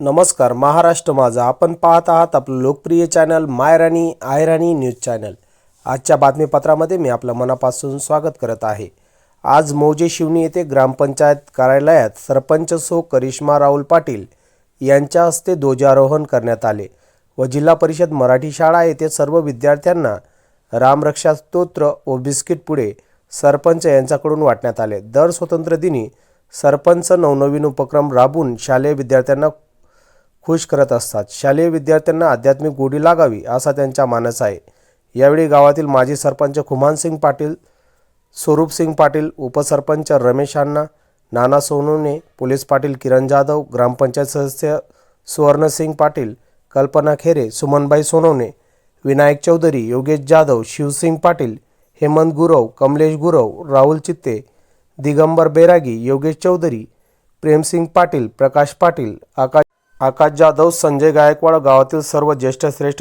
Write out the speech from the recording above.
नमस्कार महाराष्ट्र माझा. आपण पाहत आहात आपलं लोकप्रिय चॅनल मायराणी आयराणी न्यूज चॅनल आजच्या बातमीपत्रामध्ये मी आपलं मनापासून स्वागत करत आहे. आज मौजे शिवणी येथे ग्रामपंचायत कार्यालयात सरपंच सो करिश्मा राहुल पाटील यांच्या हस्ते ध्वजारोहण करण्यात आले व जिल्हा परिषद मराठी शाळा येथे सर्व विद्यार्थ्यांना रामरक्षा स्तोत्र व बिस्किट पुढे सरपंच यांच्याकडून वाटण्यात आले. दर स्वतंत्र दिनी सरपंच नवनवीन उपक्रम राबून शालेय विद्यार्थ्यांना खुश करत असतात. शालेय विद्यार्थ्यांना आध्यात्मिक गोडी लागावी असा त्यांच्या मानस आहे. यावेळी गावातील माजी सरपंच खुमानसिंग पाटील स्वरूपसिंग पाटील उपसरपंच रमेश अण्णा नाना सोनवणे पोलीस पाटील किरण जाधव ग्रामपंचायत सदस्य सुवर्णसिंग पाटील कल्पना खेरे सुमनबाई सोनवणे विनायक चौधरी योगेश जाधव शिवसिंग पाटील हेमंत गुरव कमलेश गुरव राहुल चित्ते दिगंबर बैरागी योगेश चौधरी प्रेमसिंग पाटील प्रकाश पाटील आकाश आकाश जाधव संजय गायकवाड गावातील सर्व ज्येष्ठ श्रेष्ठ